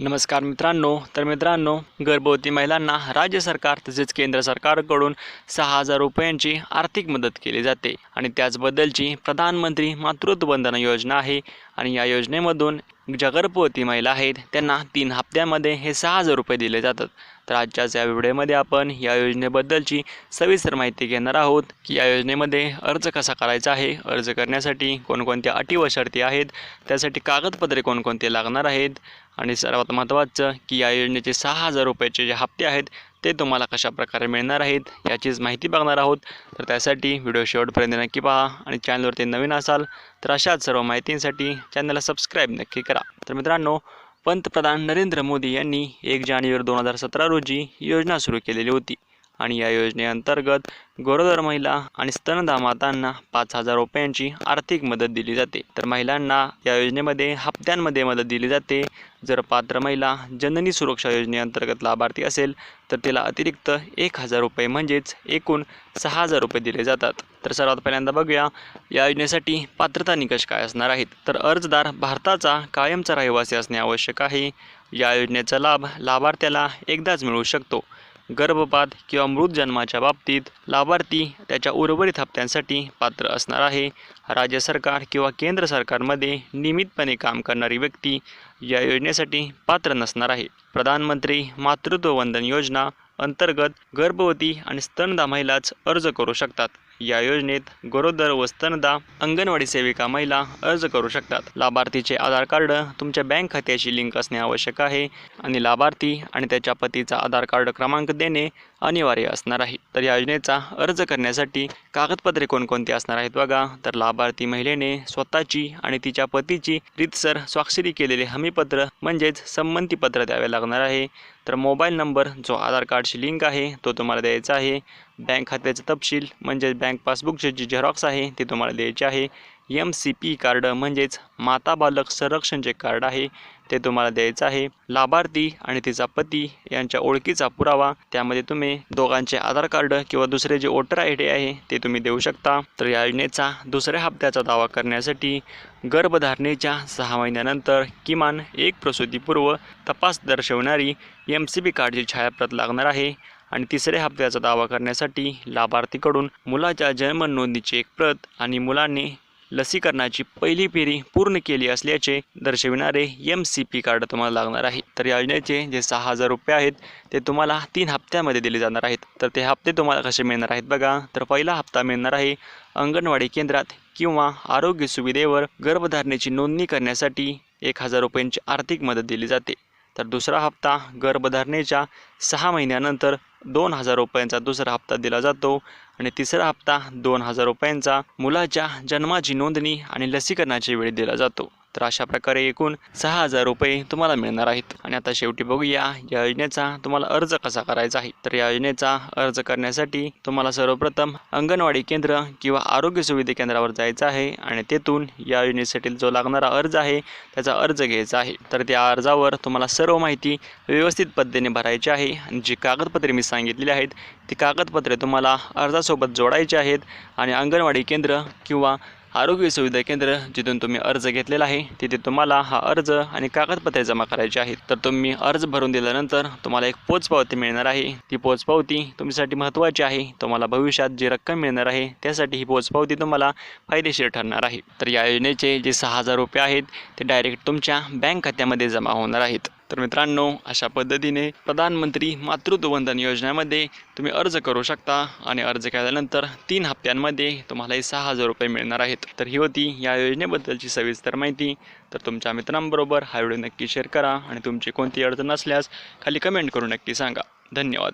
नमस्कार मित्रांनो. तर मित्रांनो गर्भवती महिलांना राज्य सरकार तसेच केंद्र सरकारकडून सहा हजार रुपयांची आर्थिक मदत केली जाते. आणि त्याचबद्दलची प्रधानमंत्री मातृत्व वंदना योजना आहे. आणि या योजनेमधून ज्या गर्भवती महिला आहेत त्यांना तीन हप्त्यामध्ये हे सहा हजार रुपये दिले जातात. तर आजच्याच या व्हिडिओमध्ये आपण या योजनेबद्दलची सविस्तर माहिती घेणार आहोत की या योजनेमध्ये अर्ज कसा करायचा आहे अर्ज करण्यासाठी कोणकोणत्या अटी व शर्ती आहेत त्यासाठी कागदपत्रे कोणकोणते लागणार आहेत आणि सर्वात महत्त्वाचं की या योजनेचे सहा हजार रुपयाचे जे हप्ते आहेत ते तुम्हाला कशा प्रकारे मिळणार आहेत याचीच माहिती बघणार आहोत. तर त्यासाठी व्हिडिओ शेवटपर्यंत नक्की पहा आणि चॅनलवरती नवीन असाल तर अशाच सर्व माहितींसाठी चॅनलला सबस्क्राईब नक्की करा. तर मित्रांनो पंतप्रधान नरेंद्र मोदी यांनी एक जानेवारी दोन हजार सतरा रोजी ही योजना सुरू केलेली होती. आणि या योजनेअंतर्गत गरोदर महिला आणि स्तनदा मातांना पाच हजार रुपयांची आर्थिक मदत दिली जाते. तर महिलांना या योजनेमध्ये हप्त्यांमध्ये मदत दिली जाते. जर पात्र महिला जननी सुरक्षा योजनेअंतर्गत लाभार्थी असेल तर तिला अतिरिक्त एक हजार रुपये म्हणजेच एकूण सहा हजार रुपये दिले जातात. तर सर्वात पहिल्यांदा बघूया या योजनेसाठी पात्रता निकष काय असणार आहेत? तर अर्जदार भारताचा कायमचा रहिवासी असणे आवश्यक आहे. या योजनेचा लाभ लाभार्थ्याला एकदाच मिळू शकतो. गर्भपात किंवा मृत जन्माच्या बाबतीत लाभार्थी त्याच्या उर्वरित हप्त्यांसाठी पात्र असणार आहे. राज्य सरकार किंवा केंद्र सरकारमध्ये नियमितपणे काम करणारी व्यक्ती या योजनेसाठी पात्र नसणार आहे. प्रधानमंत्री मातृत्व वंदन योजना अंतर्गत गर्भवती आणि स्तनदा महिलाच अर्ज करू शकतात. या योजनेत गरोदर व स्तनदा अंगणवाडी सेविका महिला अर्ज करू शकतात. लाभार्थीचे आधार कार्ड तुमच्या बँक खात्याशी लिंक असणे आवश्यक आहे आणि लाभार्थी आणि त्याच्या पतीचा आधार कार्ड क्रमांक देणे अनिवार्य असणार आहे. तर या योजनेचा अर्ज करण्यासाठी कागदपत्रे कोणकोणती असणार आहेत बघा. तर लाभार्थी महिलेने स्वतःची आणि तिच्या पतीची रीतसर स्वाक्षरी केलेले हमीपत्र म्हणजेच संमतीपत्र द्यावे लागणार आहे. तर मोबाईल नंबर जो आधार कार्डशी लिंक आहे तो तुम्हाला द्यायचा आहे. बँक खात्याचा तपशील म्हणजेच बँक पासबुकचे जे झेरॉक्स आहे ते तुम्हाला द्यायचे आहे. एम सी पी कार्ड म्हणजेच माता बालक संरक्षणचे कार्ड आहे. ते तुम्हाला द्यायचं आहे. लाभार्थी आणि तिचा पती यांच्या ओळखीचा पुरावा. त्यामध्ये तुम्ही दोघांचे आधार कार्ड किंवा दुसरे जे वोटर आय डी आहे ते तुम्ही देऊ शकता. तर या योजनेचा दुसऱ्या हप्त्याचा दावा करण्यासाठी गर्भधारणेच्या सहा महिन्यानंतर किमान एक प्रसूतीपूर्व तपास दर्शवणारी एम सी बी कार्डची छायाप्रत लागणार आहे. आणि तिसऱ्या हप्त्याचा दावा करण्यासाठी लाभार्थीकडून मुलाच्या जन्म नोंदणीची एक प्रत आणि मुलांनी लसीकरणाची पहिली फेरी पूर्ण केली असल्याचे दर्शविणारे एम सी पी कार्ड तुम्हाला लागणार आहे. तर या योजनेचे जे सहा हजार रुपये आहेत ते तुम्हाला तीन हप्त्यामध्ये दिले जाणार आहेत. तर ते हप्ते तुम्हाला कसे मिळणार आहेत बघा. तर पहिला हप्ता मिळणार आहे अंगणवाडी केंद्रात किंवा आरोग्य सुविधेवर गर्भधारणेची नोंदणी करण्यासाठी एक हजार रुपयांची आर्थिक मदत दिली जाते. तर दुसरा हप्ता गर्भधारणेच्या सहा महिन्यानंतर दोन हजार रुपयांचा दुसरा हप्ता दिला जातो. आणि तिसरा हप्ता दोन हजार रुपयांचा मुलाच्या जन्माची नोंदणी आणि लसीकरणाच्या वेळी दिला जातो. तर अशा प्रकारे एकूण सहा हजार रुपये तुम्हाला मिळणार आहेत. आणि आता शेवटी बघूया या योजनेचा तुम्हाला अर्ज कसा करायचा आहे? तर या योजनेचा अर्ज करण्यासाठी तुम्हाला सर्वप्रथम अंगणवाडी केंद्र किंवा आरोग्य सुविधा केंद्रावर जायचं आहे आणि तेथून या योजनेसाठी जो लागणारा अर्ज आहे त्याचा अर्ज घ्यायचा आहे. तर त्या अर्जावर तुम्हाला सर्व माहिती व्यवस्थित पद्धतीने भरायची आहे. आणि जी कागदपत्रे मी सांगितलेली आहेत ती कागदपत्रे तुम्हाला अर्जासोबत जोडायची आहेत. आणि अंगणवाडी केंद्र किंवा आरोग्य सुविधा केंद्र जिथून तुम्ही अर्ज घेतलेला आहे तिथे तुम्हाला हा अर्ज आणि कागदपत्रे जमा करायची आहेत. तर तुम्ही अर्ज भरून दिल्यानंतर तुम्हाला एक पोचपावती मिळणार आहे. ती पोचपावती तुमच्यासाठी महत्त्वाची आहे. तुम्हाला भविष्यात जी रक्कम मिळणार आहे त्यासाठी ही पोचपावती तुम्हाला फायदेशीर ठरणार आहे. तर या योजनेचे जे सहा हजार रुपये आहेत ते डायरेक्ट तुमच्या बँक खात्यामध्ये जमा होणार आहेत. तर मित्रांनो अशा पद्धतीने प्रधानमंत्री मातृत्व वंदन योजनेमध्ये तुम्ही अर्ज करू शकता आणि अर्ज केल्यानंतर तीन हप्त्यांमध्ये तुम्हाला हे सहा हजार रुपये मिळणार आहेत. तर ही होती या योजनेबद्दलची सविस्तर माहिती. तर तुमच्या मित्रांबरोबर हा व्हिडिओ नक्की शेअर करा आणि तुमची कोणती अडचण असल्यास खाली कमेंट करून नक्की सांगा. धन्यवाद.